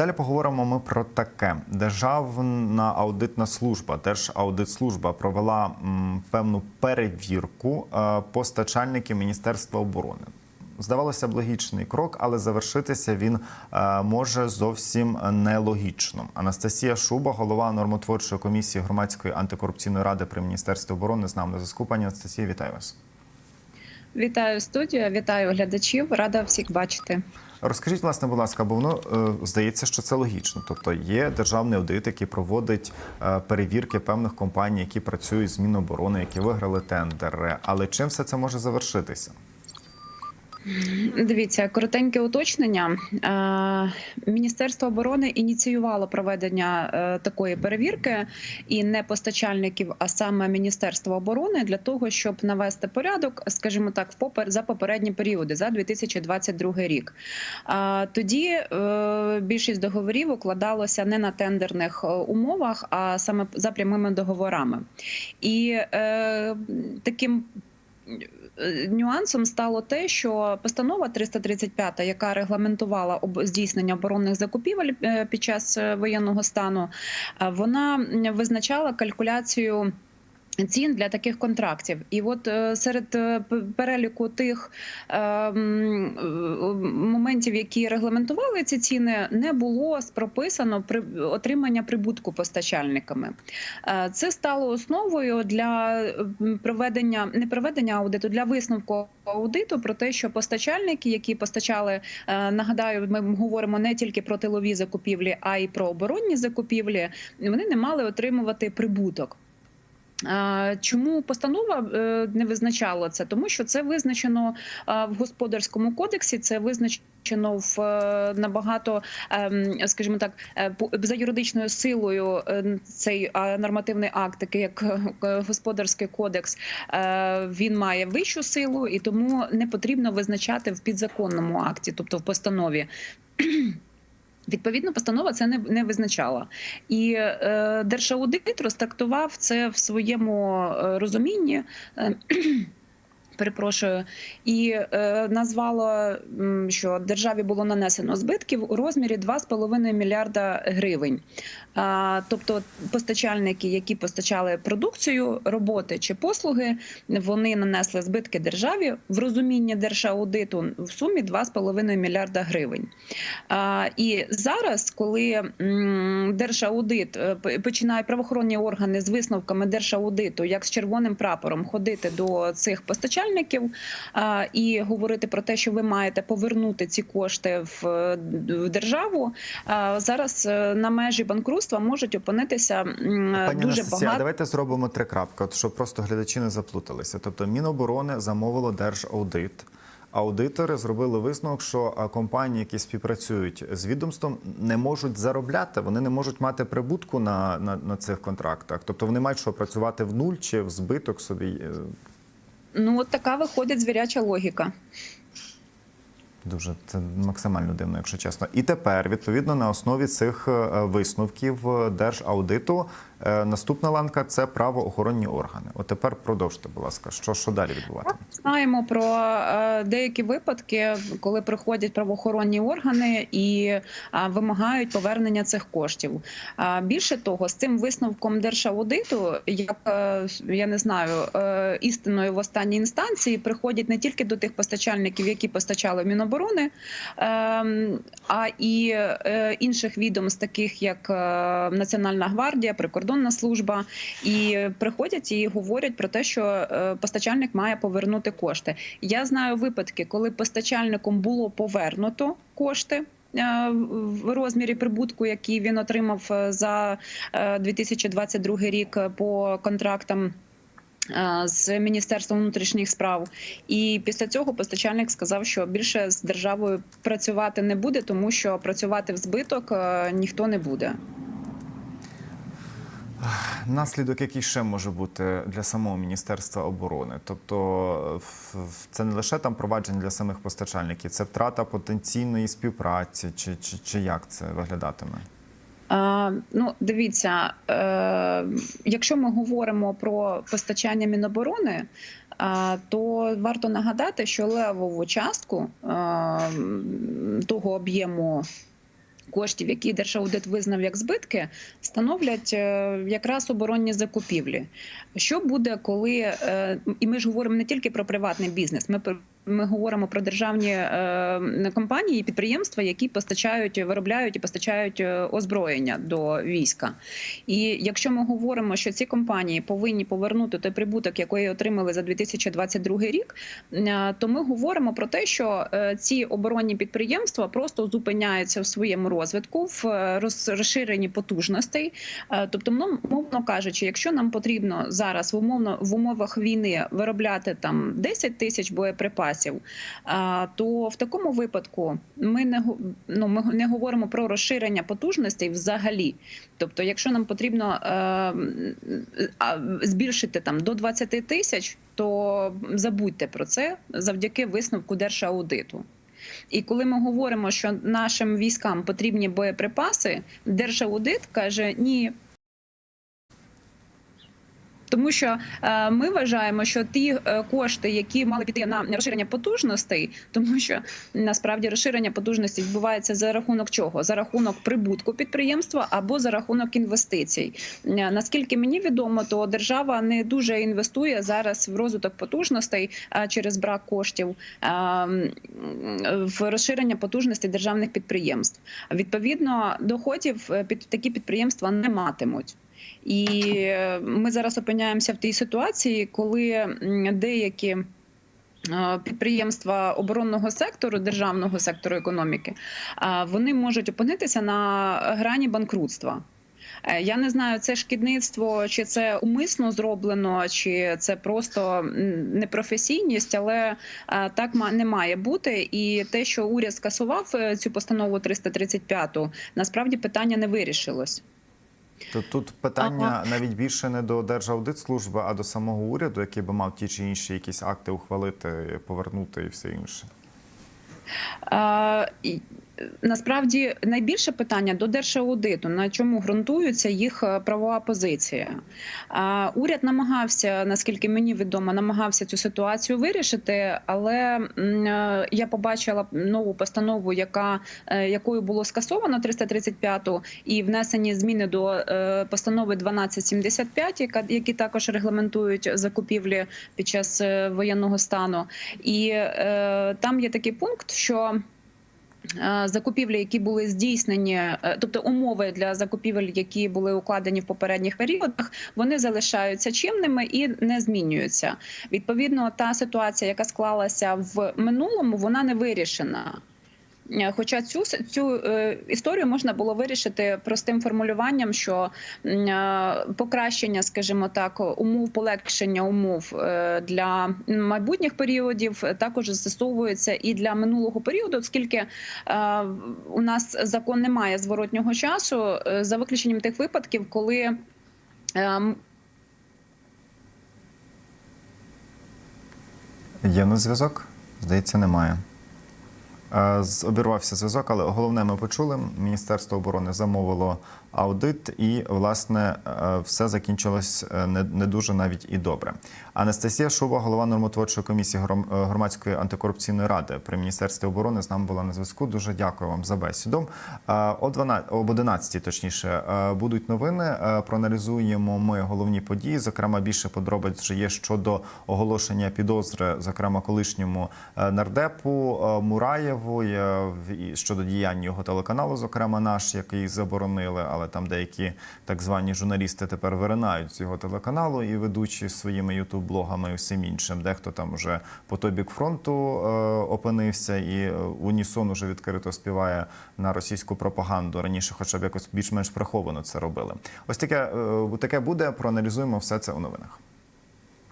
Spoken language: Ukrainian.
Далі поговоримо ми про таке. Державна аудитна служба, Держаудитслужба провела м, певну перевірку е, постачальників Міністерства оборони. Здавалося б, логічний крок, але завершитися він е, може зовсім нелогічно. Анастасія Шуба, голова нормотворчої комісії громадської антикорупційної ради при міністерстві оборони, з нами на зв'язку. Пані Анастасія, вітаю вас. Вітаю студію, вітаю глядачів. Рада всіх бачити. Розкажіть, власне, будь ласка, бо воно е, здається, що це логічно. Тобто є державний аудит, який проводить е, перевірки певних компаній, які працюють з Міноборони, які виграли тендери. Але чим все це може завершитися? Дивіться, коротеньке уточнення. Е, Міністерство оборони ініціювало проведення е, такої перевірки і не постачальників, а саме Міністерство оборони для того, щоб навести порядок, скажімо так, за попередні періоди за 2022 рік. А Тоді е, більшість договорів укладалося не на тендерних е, умовах, а саме за прямими договорами. І е, таким е, нюансом стало те, що постанова 335, яка регламентувала здійснення оборонних закупівель е, під час е, воєнного стану, е, вона визначала калькуляцію. Цін для таких контрактів, і от е, серед е, переліку тих е, м, е, моментів, які регламентували ці ціни, не було прописано отримання прибутку постачальниками. Це стало основою для проведення не проведення аудиту для висновку аудиту про те, що постачальники, які постачали, нагадаю, ми говоримо не тільки про тилові закупівлі, а й про оборонні закупівлі. Вони не мали отримувати прибуток. Чому постанова е, не визначала це? Тому що це визначено е, в господарському кодексі, це визначено в е, набагато, ем, скажімо так, за юридичною силою цей нормативний акт, такий як господарський кодекс, він має вищу силу, і тому не потрібно визначати в підзаконному акті, тобто в постанові. Відповідно, постанова це не, не визначала, і е, Держаудит розтрактував це в своєму е, розумінні. е, Перепрошую, і е, назвало, що державі було нанесено збитків у розмірі 2,5 мільярда гривень. А, тобто, постачальники, які постачали продукцію, роботи чи послуги, вони нанесли збитки державі в розумінні держаудиту в сумі 2,5 мільярда гривень. А, І зараз, коли держаудит е, починає правоохоронні органи з висновками держаудиту, як з червоним прапором, ходити до цих постачальників а, і говорити про те, що ви маєте повернути ці кошти в, в державу, а, зараз е, на межі банкрутства можуть опинитися Пані дуже Анастасія, багато. давайте зробимо три крапки, щоб просто глядачі не заплуталися. Тобто Міноборони замовило держаудит. Аудитори зробили висновок, що компанії, які співпрацюють з відомством, не можуть заробляти, вони не можуть мати прибутку на, на, на цих контрактах. Тобто вони мають що працювати в нуль чи в збиток собі. Ну от така виходить звіряча логіка. Дуже це максимально дивно, якщо чесно. І тепер, відповідно, на основі цих е, висновків е, держаудиту, наступна ланка це правоохоронні органи. От тепер продовжте, будь ласка, що, що далі відбуватиме? Знаємо про е, деякі випадки, коли приходять правоохоронні органи і е, вимагають повернення цих коштів. Більше того, з цим висновком держаудиту, як е, я не знаю, е, істиною в останній інстанції приходять не тільки до тих постачальників, які постачали Міноборони, ем, а і е, інших відомств, таких як е, Національна гвардія, прикордонна служба, і приходять і говорять про те, що е, постачальник має повернути кошти. Я знаю випадки, коли постачальником було повернуто кошти. е, В розмірі прибутку, який він отримав е, за е, 2022 рік по контрактам з Міністерством внутрішніх справ, і після цього постачальник сказав, що більше з державою працювати не буде, тому що працювати в збиток ніхто не буде. Наслідок, який ще може бути для самого міністерства оборони, тобто в- це не лише там провадження для самих постачальників, це втрата потенційної співпраці, чи, чи, чи як це виглядатиме? А, ну, дивіться, е, якщо ми говоримо про постачання Міноборони, а, то варто нагадати, що левову частку е, того об'єму коштів, які Держаудит визнав як збитки, становлять е, якраз оборонні закупівлі. Що буде, коли е, і ми ж говоримо не тільки про приватний бізнес, ми ми говоримо про державні е, компанії і підприємства, які постачають, виробляють і постачають е, озброєння до війська. І якщо ми говоримо, що ці компанії повинні повернути той прибуток, який отримали за 2022 рік, е, то ми говоримо про те, що ці оборонні підприємства просто зупиняються в своєму розвитку, в розширенні потужностей. Тобто, мовно кажучи, якщо нам потрібно зараз в умовно в умовах війни виробляти там 10 тисяч боєприпасів, а, то в такому випадку ми не ну, ми не говоримо про розширення потужностей взагалі. Тобто, якщо нам потрібно е, збільшити там до 20 тисяч, то забудьте про це завдяки висновку Держаудиту. І коли ми говоримо, що нашим військам потрібні боєприпаси, Держаудит каже ні. Тому що е, ми вважаємо, що ті е, кошти, які мали піти на розширення потужностей, тому що насправді розширення потужностей відбувається за рахунок чого? За рахунок прибутку підприємства або за рахунок інвестицій. Е, Наскільки мені відомо, то держава не дуже інвестує зараз в розвиток потужностей через брак коштів в розширення потужностей державних підприємств. Відповідно, доходів під такі підприємства не матимуть. І е, ми зараз опиняємося в тій ситуації, коли деякі е, підприємства оборонного сектору, державного сектору економіки, вони можуть опинитися на грані банкрутства. Е, Я не знаю, це шкідництво, чи це умисно зроблено, чи це просто непрофесійність, але так не має бути. І те, що уряд скасував цю постанову 335, насправді питання не вирішилось. То тут питання навіть більше не до Держаудитслужби, а до самого уряду, який би мав ті чи інші якісь акти ухвалити, повернути і все інше. А, Насправді найбільше питання до держаудиту, на чому ґрунтується їх е, правова позиція. Уряд намагався, наскільки мені відомо, намагався цю ситуацію вирішити, але е, я побачила нову постанову, яка е, якою було скасовано 335-ту, і внесені зміни до постанови 1275, яка які також регламентують закупівлі під час воєнного стану. І там є такий пункт, що закупівлі, які були здійснені, е, тобто умови для закупівель, які були укладені в попередніх періодах, вони залишаються чинними і не змінюються. Відповідно, та ситуація, яка склалася в минулому, вона не вирішена. Е, Хоча цю цю е, історію можна було вирішити простим формулюванням, що е, покращення, скажімо так, умов полегшення умов для майбутніх періодів також застосовується і для минулого періоду, оскільки у нас закон не має зворотнього часу, за виключенням тих випадків, коли е, Є на зв'язок? Здається, немає. Е, Обірвався зв'язок, але головне ми почули. Міністерство оборони замовило аудит, і власне е, все закінчилось е, не, не дуже навіть і добре. Анастасія Шуба, голова нормотворчої комісії гром- громадської антикорупційної ради при міністерстві оборони, з нами була на зв'язку. Дуже дякую вам за бесіду. О 12, об 11 точніше будуть новини. Проаналізуємо ми головні події. Зокрема, більше подробиць вже є щодо оголошення підозри, зокрема колишньому нардепу Мураєву в- щодо діяння його телеканалу, зокрема наш, який заборонили, але там деякі так звані журналісти тепер виринають з його телеканалу і ведучі своїми ютуб-блогами і всім іншим. Дехто там вже по той бік фронту е, опинився і е, унісон уже відкрито співає на російську пропаганду. Раніше, хоча б якось більш-менш приховано це робили. Ось таке, е, таке буде. Проаналізуємо все це у новинах.